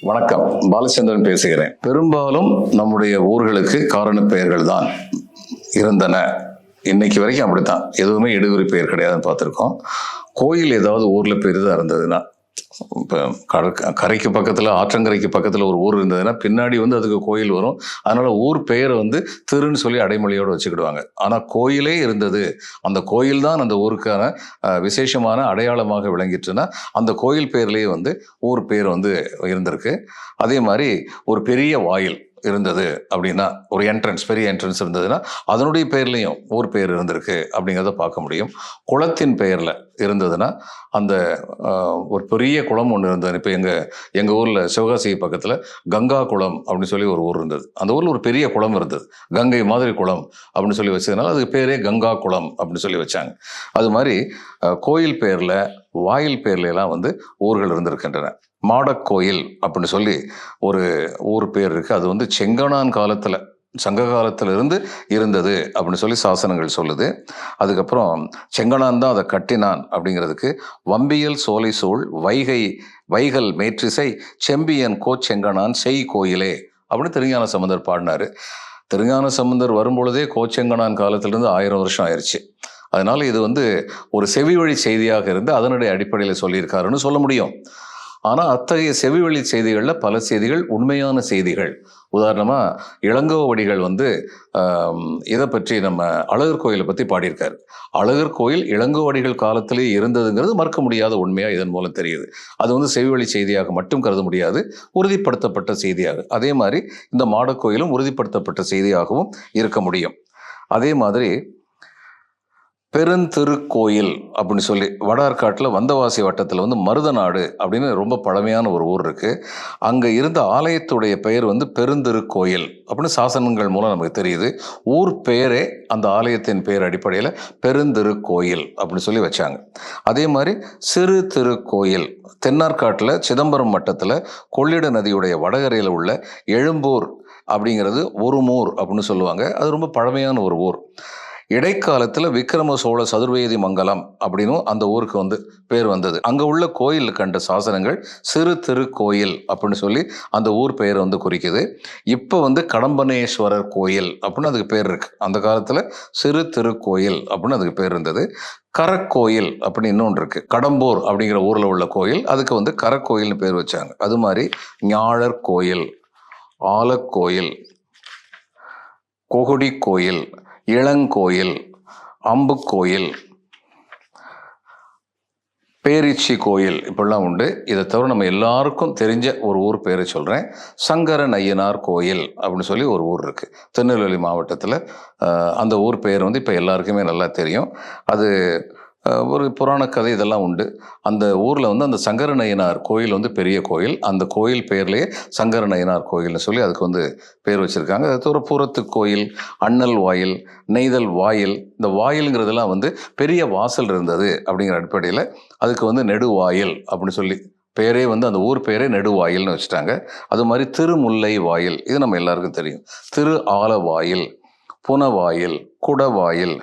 வணக்கம். பாலச்சந்திரன் பேசுகிறேன். பெரும்பாலும் நம்முடைய ஊர்களுக்கு காரண பெயர்கள் தான் இருந்தன. இன்னைக்கு வரைக்கும் அப்படித்தான். எதுவுமே இடுகுறி பெயர் கிடையாதுன்னு பார்த்துருக்கோம். கோயில் ஏதாவது ஊரில் பெரிதாக இருந்ததுன்னா இப்போ கடற்க கரைக்கு பக்கத்தில் ஆற்றங்கரைக்கு பக்கத்தில் ஒரு ஊர் இருந்ததுன்னா பின்னாடி வந்து அதுக்கு கோயில் வரும். அதனால் ஊர் பெயரை வந்து திருன்னு சொல்லி அடைமொழியோடு வச்சுக்கிடுவாங்க. ஆனால் கோயிலே இருந்தது. அந்த கோயில் தான் அந்த ஊருக்கான விசேஷமான அடையாளமாக விளங்கிட்டுன்னா அந்த கோயில் பேர்லேயே வந்து ஊர் பேர் வந்து இருந்திருக்கு. அதே மாதிரி ஒரு பெரிய வாயில் இருந்தது அப்படின்னா ஒரு என்ட்ரன்ஸ் பெரிய என்ட்ரன்ஸ் இருந்ததுன்னா அதனுடைய பேர்லேயும் ஊர் பேர் இருந்திருக்கு அப்படிங்கிறத பார்க்க முடியும். குளத்தின் பெயரில் இருந்ததுன்னா அந்த ஒரு பெரிய குளம் ஒன்று இருந்தது. இப்போ எங்கள் எங்கள் ஊரில் சிவகாசி பக்கத்தில் கங்கா குளம் அப்படின்னு சொல்லி ஒரு ஊர் இருந்தது. அந்த ஊரில் ஒரு பெரிய குளம் இருந்தது. கங்கை மாதிரி குளம் அப்படின்னு சொல்லி வச்சதுனால அதுக்கு பேரே கங்கா குளம் அப்படின்னு சொல்லி வச்சாங்க. அது மாதிரி கோயில் பேரில் வாயில் பேர்லாம் வந்து ஊர்கள் இருந்திருக்கின்றன. மாடக்கோயில் அப்படின்னு சொல்லி ஒரு ஊர் பேர் இருக்குது அது வந்து செங்கணான் காலத்தில் சங்க காலத்திலிருந்து இருந்தது அப்படின்னு சொல்லி சாசனங்கள் சொல்லுது. அதுக்கப்புறம் செங்கணான் தான் அதை கட்டினான் அப்படிங்கிறதுக்கு வம்பியல் சோலை சூழ் வைகை வைகல் மேற்றிசை செம்பியன் கோச்செங்கணான் செய் கோயிலே அப்படின்னு திருஞான சம்பந்தர் பாடினாரு. திருஞான சம்பந்தர் வரும்பொழுதே கோச்செங்கணான் காலத்திலிருந்து ஆயிரம் வருஷம் ஆயிடுச்சு அதனால் இது வந்து ஒரு செவி வழி செய்தியாக இருந்து அதனுடைய அடிப்படையில் சொல்லியிருக்காருன்னு சொல்ல முடியும். ஆனால் அத்தகைய செவிவெளி செய்திகளில் பல செய்திகள் உண்மையான செய்திகள். உதாரணமாக இளங்கோவடிகள் வந்து இதை பற்றி நம்ம அழகர் கோயிலை பற்றி பாடியிருக்கார். அழகர் கோயில் இளங்கோவடிகள் காலத்திலே இருந்ததுங்கிறது மறுக்க முடியாத உண்மையாக இதன் மூலம் தெரியுது. அது வந்து செவிவழி செய்தியாக மட்டும் கருத முடியாது உறுதிப்படுத்தப்பட்ட செய்தியாக. அதே மாதிரி இந்த மாடக்கோயிலும் உறுதிப்படுத்தப்பட்ட செய்தியாகவும் இருக்க முடியும். அதே மாதிரி பெருந்திருக்கோயில் அப்படின்னு சொல்லி வடார்காட்டில் வந்தவாசி வட்டத்தில் வந்து மருதநாடு அப்படின்னு ரொம்ப பழமையான ஒரு ஊர் இருக்குது அங்கே இருந்த ஆலயத்துடைய பெயர் வந்து பெருந்திருக்கோயில் அப்படின்னு சாசனங்கள் மூலம் நமக்கு தெரியுது. ஊர் பெயரே அந்த ஆலயத்தின் பெயர் அடிப்படையில் பெருந்திருக்கோயில் அப்படின்னு சொல்லி வச்சாங்க. அதே மாதிரி சிறு திருக்கோயில் தென்னார்காட்டில் சிதம்பரம் மட்டத்தில் கொள்ளிட நதியுடைய வடகரையில் உள்ள எழும்பூர் அப்படிங்கிறது ஒரு மூர் அப்படின்னு சொல்லுவாங்க. அது ரொம்ப பழமையான ஒரு ஊர். இடைக்காலத்தில் விக்ரம சோழ சதுர்வேதி மங்கலம் அப்படின்னும் அந்த ஊருக்கு வந்து பேர் வந்தது. அங்கே உள்ள கோயில் கண்ட சாசனங்கள் சிறு திருக்கோயில் அப்படின்னு சொல்லி அந்த ஊர் பெயரை வந்து குறிக்குது. இப்போ வந்து கடம்பனேஸ்வரர் கோயில் அப்படின்னு அதுக்கு பேர் இருக்கு. அந்த காலத்தில் சிறு திருக்கோயில் அப்படின்னு அதுக்கு பேர் இருந்தது. கரக்கோயில் அப்படின்னு இன்னொன்று இருக்குது கடம்பூர் அப்படிங்கிற ஊரில் உள்ள கோயில். அதுக்கு வந்து கரக்கோயில்னு பேர் வச்சாங்க. அது மாதிரி ஞாழர் கோயில் ஆலக்கோயில் கொகுடி கோயில் இளங்கோயில் அம்புக்கோயில் பேரிச்சி கோயில் இப்படிலாம் உண்டு. இதை தவிர நம்ம எல்லாருக்கும் தெரிஞ்ச ஒரு ஊர் பேரை சொல்கிறேன் சங்கரன் ஐயனார் கோயில் அப்படின்னு சொல்லி ஒரு ஊர் இருக்குது திருநெல்வேலி மாவட்டத்தில் அந்த ஊர் பெயர் வந்து இப்போ எல்லாருக்குமே நல்லா தெரியும். அது ஒரு புராண கதை இதெல்லாம் உண்டு. அந்த ஊரில் வந்து அந்த சங்கரநயினார் கோயில் வந்து பெரிய கோயில். அந்த கோயில் பெயர்லேயே சங்கர நயினார் கோயில்னு சொல்லி அதுக்கு வந்து பேர் வச்சுருக்காங்க. அது தவிர கோயில் அண்ணல் வாயில் நெய்தல் வாயில். இந்த வாயில்ங்கிறதெல்லாம் வந்து பெரிய வாசல் இருந்தது அப்படிங்கிற அடிப்படையில் அதுக்கு வந்து நெடுவாயில் அப்படின்னு சொல்லி பேரே வந்து அந்த ஊர் பேரே நெடுவாயில்னு வச்சுட்டாங்க. அது மாதிரி திருமுல்லை வாயில் இது நம்ம எல்லாருக்கும் தெரியும். திரு ஆலவாயில். புனவாயில் குடவாயில்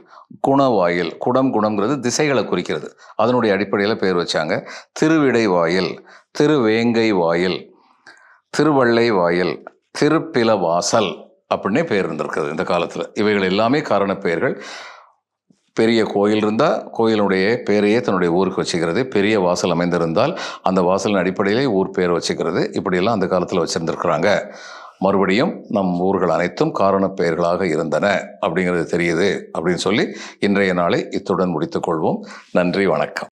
குணவாயில் குடம் குணம்ங்கிறது திசைகளை குறிக்கிறது. அதனுடைய அடிப்படையில் பேர் வச்சாங்க. திருவிடை வாயில் திருவேங்கை வாயில் திருவள்ளை வாயில் திருப்பில வாசல் அப்படின்னே பேர் இருந்திருக்குது இந்த காலத்தில். இவைகள் எல்லாமே காரண பெயர்கள். பெரிய கோயில் இருந்தால் கோயிலுடைய பேரையே தன்னுடைய ஊருக்கு வச்சுக்கிறது. பெரிய வாசல் அமைந்திருந்தால் அந்த வாசலின் அடிப்படையிலே ஊர் பேர் வச்சுக்கிறது. இப்படியெல்லாம் அந்த காலத்தில் வச்சுருந்துருக்குறாங்க. மறுபடியும் நம் ஊர்கள் அனைத்தும் காரணப் பெயர்களாக இருந்தன. அப்படிங்கிறது தெரியுது அப்படின்னு சொல்லி இன்றைய நாளை இத்துடன் முடித்துக்கொள்வோம் நன்றி வணக்கம்.